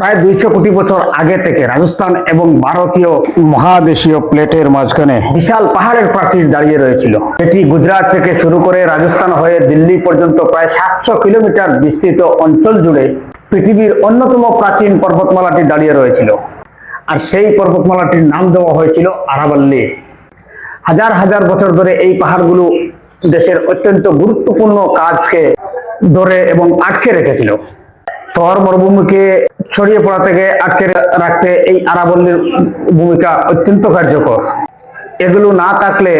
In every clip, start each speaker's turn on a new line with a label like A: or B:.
A: প্রায় দুইশো কোটি বছর আগে থেকে রাজস্থান এবং ভারতীয় মহাদেশীয় প্লেটের মাঝখানে বিশাল পাহাড়ের প্রাচীর দাঁড়িয়ে রয়েছিল। এটি গুজরাট থেকে শুরু করে রাজস্থান হয়ে দিল্লি পর্যন্ত প্রায় সাতশো কিলোমিটার বিস্তৃত অঞ্চল জুড়ে পৃথিবীর অন্যতম প্রাচীন পর্বতমালাটি দাঁড়িয়ে রয়েছিল। আর সেই পর্বতমালাটির নাম দেওয়া হয়েছিল আরাবাল্লি। হাজার হাজার বছর ধরে এই পাহাড়গুলো দেশের অত্যন্ত গুরুত্বপূর্ণ কাজকে ধরে এবং আটকে রেখেছিল। থর মরুভূমিকে ছড়িয়ে পড়া থেকে আটকে রাখতে এই আরাবল্লীর ভূমিকা অত্যন্ত কার্যকর। এগুলো না থাকলে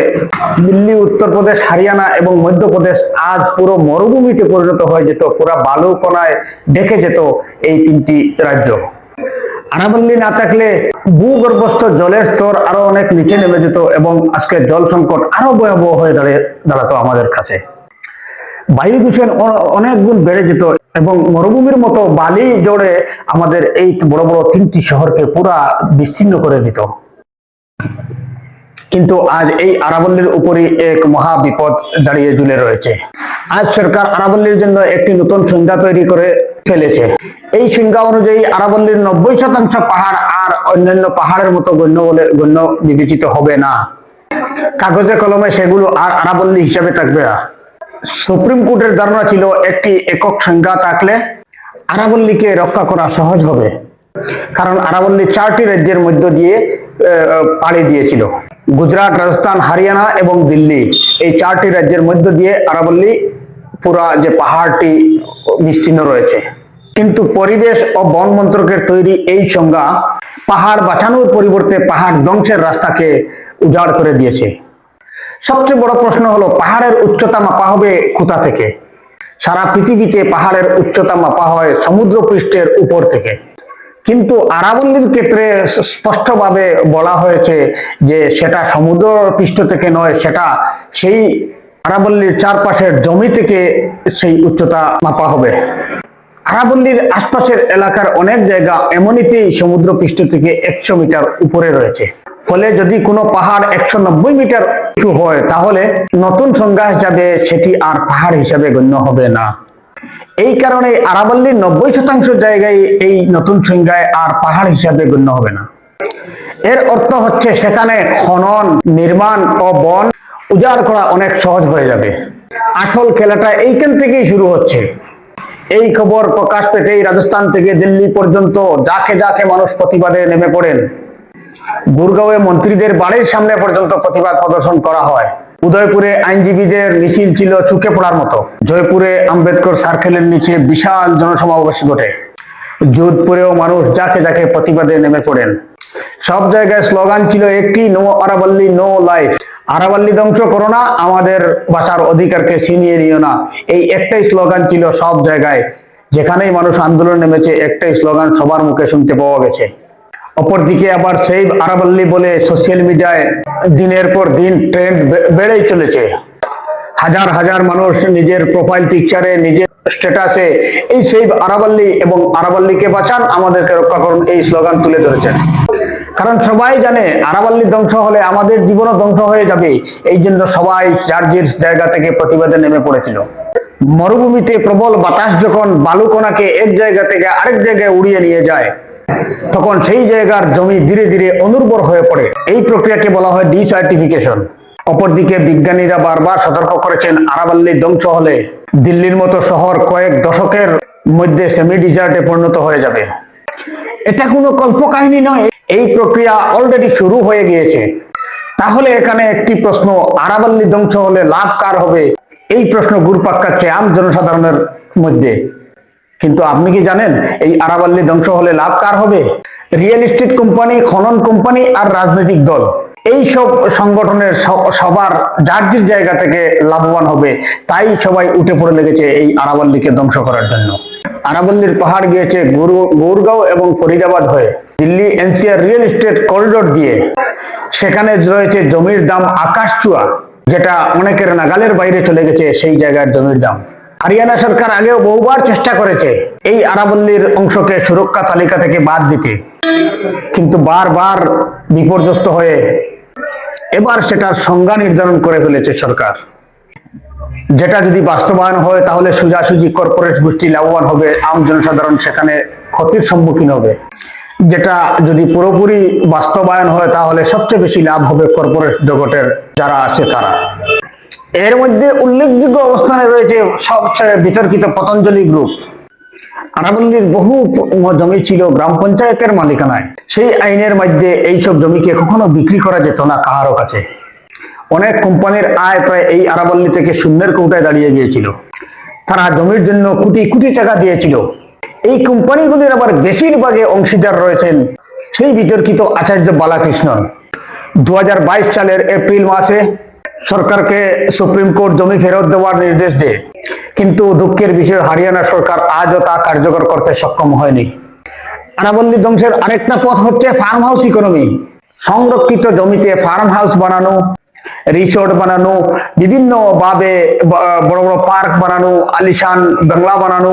A: দিল্লি, উত্তরপ্রদেশ, হারিয়ানা এবং মধ্যপ্রদেশ আজ পুরো মরুভূমিতে পরিণত হয়ে যেত, পুরো বালু কণায় ঢেকে যেত এই তিনটি রাজ্য। আরাবল্লী না থাকলে ভূগর্ভস্থ জলের স্তর আরও অনেক নিচে নেমে যেত এবং আজকে জল সংকট আরও ভয়াবহ হয়ে দাঁড়িয়ে দাঁড়াতো আমাদের কাছে। বায়ু দূষণ অনেক গুণ বেড়ে যেত এবং মরুভূমির মতো বালি জড়ে আমাদের এই বড় বড় তিনটি শহরকে পুরা বিচ্ছিন্ন করে দিত। কিন্তু আজ এই আরাবল্লীর উপরই এক মহা বিপদ দাঁড়িয়ে ঝুলে রয়েছে। আজ সরকার আরাবল্লীর জন্য একটি নতুন সংজ্ঞা তৈরি করে ফেলেছে। এই সংজ্ঞা অনুযায়ী আরাবল্লীর নব্বই শতাংশ পাহাড় আর অন্যান্য পাহাড়ের মতো গণ্য বলে, গণ্য বিবেচিত হবে না। কাগজে কলমে সেগুলো আর আরাবল্লী হিসাবে থাকবে না। সুপ্রিম কোর্টের ধারণা ছিল একটি একক সংজ্ঞা থাকলে আরাবল্লীকে রক্ষা করা সহজ হবে। কারণ আরাবল্লী চারটি রাজ্যের মধ্য দিয়ে পাড়ি দিয়েছিল। গুজরাট, রাজস্থান, হরিয়ানা এবং দিল্লি এই চারটি রাজ্যের মধ্য দিয়ে আরাবল্লী পুরা যে পাহাড়টি বিস্তীর্ণ রয়েছে। কিন্তু পরিবেশ ও বন মন্ত্রকের তৈরি এই সংজ্ঞা পাহাড় বাঁচানোর পরিবর্তে পাহাড় ধ্বংসের রাস্তাকে উজাড় করে দিয়েছে। সবচেয়ে বড় প্রশ্ন হলো, পাহাড়ের উচ্চতা মাপা হবে কোথা থেকে? সারা পৃথিবীতে পাহাড়ের উচ্চতা মাপা হয় সমুদ্র পৃষ্ঠের উপর থেকে। কিন্তু আরাবল্লীর ক্ষেত্রে স্পষ্টভাবে বলা হয়েছে যে, সেটা সমুদ্র পৃষ্ঠ থেকে নয়, সেটা সেই আরাবল্লীর চারপাশের জমি থেকে সেই উচ্চতা মাপা হবে। আরাবল্লীর আশপাশের এলাকার অনেক জায়গা এমনিতেই সমুদ্র পৃষ্ঠ থেকে একশো মিটার উপরে রয়েছে। ফলে যদি কোনো পাহাড় একশো নব্বই মিটার উঁচু হয়, তাহলে নতুন সংজ্ঞা হিসাবে সেটি আর পাহাড় হিসাবে গণ্য হবে না। এই কারণে আরাবল্লীর নব্বই শতাংশ জায়গায় এই নতুন সংজ্ঞায় আর পাহাড় হিসাবে গণ্য হবে না। এর অর্থ হচ্ছে সেখানে খনন, নির্মাণ ও বন উজাড় করা অনেক সহজ হয়ে যাবে। আসল খেলাটা এইখান থেকেই শুরু হচ্ছে। এই খবর প্রকাশ পেতেই রাজস্থান থেকে দিল্লি পর্যন্ত যাকে যাকে মানুষ প্রতিবাদে নেমে পড়েন। গুরগাঁওয়ে মন্ত্রীদের বাড়ির সামনে পর্যন্ত প্রতিবাদ প্রদর্শন করা হয়। উদয়পুরে আইনজীবীদের মিছিল ছিল চুকে পড়ার মতো। জয়পুরে আম্বেদকর সার্কেলের নিচে বিশাল জনসমাবেশ ঘটে। যোধপুরেও মানুষ যাকে যাকে প্রতিবাদে নেমে পড়েন। সব জায়গায় স্লোগান ছিল একটি নো আরাবাল্লি, নো লাইফ। আরাবাল্লি ধ্বংস করো না, আমাদের বাঁচার অধিকারকে ছিনিয়ে নিও না। এই একটাই স্লোগান ছিল সব জায়গায়। যেখানেই মানুষ আন্দোলন নেমেছে, একটাই স্লোগান সবার মুখে শুনতে পাওয়া গেছে। অপরদিকে আবার সেই আরাবল্লী বলে সোশ্যাল মিডিয়ায় দিনের পর দিন ট্রেন্ড বেড়েই চলেছে। হাজার হাজার মানুষ নিজের প্রোফাইল পিকচারে নিজের স্ট্যাটাসে এই সেই আরাবাল্লি এবং আরাবাল্লিকে বাঁচান, আমাদেরকে রক্ষা করুন এই স্লোগান তুলে ধরেছেন। কারণ সবাই জানে আরাবাল্লি ধ্বংস হলে আমাদের জীবনও ধ্বংস হয়ে যাবে। এই জন্য সবাই যার জায়গা থেকে প্রতিবাদে নেমে পড়েছিল। মরুভূমিতে প্রবল বাতাস যখন বালুকণাকে এক জায়গা থেকে আরেক জায়গায় উড়িয়ে নিয়ে যায় তখন সেই জায়গার জমি ধীরে ধীরে অনুর্বর হয়ে পড়ে। এই প্রক্রিয়াকে বলা হয় ডিসার্টিফিকেশন। অপরদিকে বিজ্ঞানীরা বারবার সতর্ক করেছেন আরাবাল্লি ধ্বংস হলে। দিল্লির মতো শহর কয়েক দশকের মধ্যে সেমি ডিজার্টে পরিণত হয়ে যাবে। এটা কোনো কল্পকাহিনী নয়। এই প্রক্রিয়া অলরেডি শুরু হয়ে গিয়েছে। তাহলে এখানে একটি প্রশ্ন, আরাবাল্লি ধ্বংস হলে লাভ কার হবে? এই প্রশ্ন খাচ্ছে আম জনসাধারণের মধ্যে। কিন্তু আপনি কি জানেন, এই আরাবাল্লি ধ্বংস হলে লাভ কার হবে? রিয়েল এস্টেট কোম্পানি খনন কোম্পানি আর রাজনৈতিক দল। এই সব সংগঠনের সবার যার যার জায়গা থেকে লাভবান হবে। তাই সবাই উঠে পড়ে লেগেছে এই আরাবাল্লিকে ধ্বংস করার জন্য। আরাবল্লীর পাহাড় গিয়েছে গুরু- গুরগাঁও এবং ফরিদাবাদ হয়ে। Delhi NCR real estate corridor দিয়ে। সেখানে রয়েছে জমির দাম আকাশ চুয়া, যেটা অনেকের নাগালের বাইরে চলে গেছে সেই জায়গার জমির দাম। হরিয়ানা সরকার আগেও বহুবার চেষ্টা করেছে এই আরাবল্লীর অংশকে সুরক্ষা তালিকা থেকে বাদ দিতে। কিন্তু বারবার বিপর্যস্ত হয়ে এবার সেটার সংজ্ঞা নির্ধারণ করে ফেলেছে সরকার। যেটা যদি বাস্তবায়ন হয়, তাহলে সোজাসুজি কর্পোরেট গোষ্ঠী লাভবান হবে, আম জনসাধারণ সেখানে ক্ষতির সম্মুখীন হবে। যেটা যদি পুরোপুরি বাস্তবায়ন হয়, তাহলে সবচেয়ে বেশি লাভ হবে কর্পোরেট জগতের যারা আছে তারা। এর মধ্যে উল্লেখযোগ্য অবস্থানে রয়েছে সবচেয়ে বিতর্কিত পতঞ্জলি গ্রুপ। আরাবল্লীর বহু জমি ছিল গ্রাম পঞ্চায়েতের মালিকানায়। সেই আইনের মধ্যে এইসব জমিকে কখনো বিক্রি করা যেত না কাহারও কাছে। অনেক কোম্পানির আয় প্রায় এই আরাবল্লী থেকে শূন্যের কৌটায় দাঁড়িয়ে গিয়েছিল। তারা জমির জন্য কোটি কোটি টাকা দিয়েছিল। এই কোম্পানিগুলির আবার বেশিরভাগে অংশীদার রয়েছেন সেই বিতর্কিত আচার্য বালাকৃষ্ণন। দু হাজার বাইশ সালের এপ্রিল মাসে সরকারকে সুপ্রিম কোর্ট জমি ফেরত দেওয়ার নির্দেশ দেয়। কিন্তু দুঃখের বিষয়, হারিয়ানা সরকার আজও তা কার্যকর করতে সক্ষম হয়নি। আনাবল্লী ধ্বংসের আরেকটা পথ হচ্ছে ফার্ম হাউস ইকোনমি সংরক্ষিত জমিতে ফার্ম হাউস বানানো রিসোর্ট বানানো, বিভিন্ন ভাবে বড় বড় পার্ক বানানো, আলিশান বাংলা বানানো,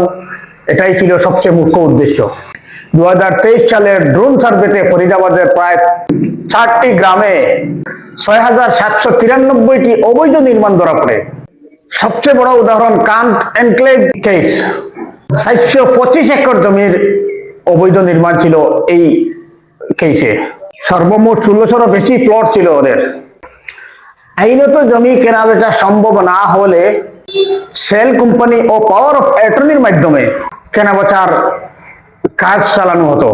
A: এটাই ছিল সবচেয়ে মুখ্য উদ্দেশ্য। দু সালের ড্রোন সার্ভেতে ফরিদাবাদের প্রায় চারটি গ্রামে ছয় হাজার সাতশো তিরানব্বইটি অবৈধ নির্মাণ ধরা পড়ে। সবচেয়ে বড় উদাহরণ কান্ট এনক্লেভ কেস। সাতশো পঁচিশ একর জমির অবৈধ নির্মাণ ছিল এই কেসে। সর্বমোট ষোলোশোরও বেশি প্লট ছিল ওদের। আইনত জমি কেনা বেচা সম্ভব না হলে সেল কোম্পানি ও পাওয়ার অফ অ্যাটর্নির মাধ্যমে কেনাবেচার কাজ চালানো হতো।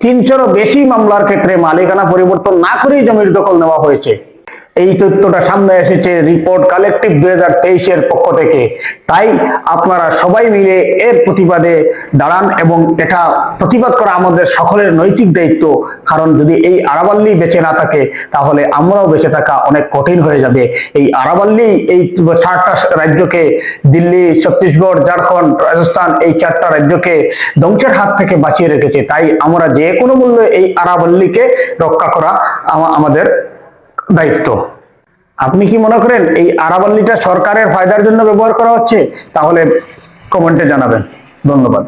A: তিনশোরও বেশি মামলার ক্ষেত্রে মালিকানা পরিবর্তন না করেই জমির দখল নেওয়া হয়েছে। এই তথ্যটা সামনে এসেছে রিপোর্ট কালেকটিভ দুই হাজার তেইশের পক্ষ থেকে। তাই আপনারা সবাই মিলে এর প্রতিবাদে দাঁড়ান এবং এটা প্রতিবাদ করা আমাদের সকলের নৈতিক দায়িত্ব। কারণ যদি এই আরাবাল্লি বেঁচে না থাকে, তাহলে আমরাও বেঁচে থাকা অনেক কঠিন হয়ে যাবে। এই আরাবাল্লি, এই চারটা রাজ্যকে, দিল্লি, ছত্তিশগড়, ঝাড়খণ্ড, রাজস্থান, এই চারটা রাজ্যকে ধ্বংসের হাত থেকে বাঁচিয়ে রেখেছে। তাই আমরা যে কোনো মূল্যে এই আরাবল্লীকে রক্ষা করা আমাদের দায়িত্ব। আপনি কি মনে করেন এই আরাবল্লিটা সরকারের ফায়দার জন্য ব্যবহার করা হচ্ছে? তাহলে কমেন্টে জানাবেন। ধন্যবাদ।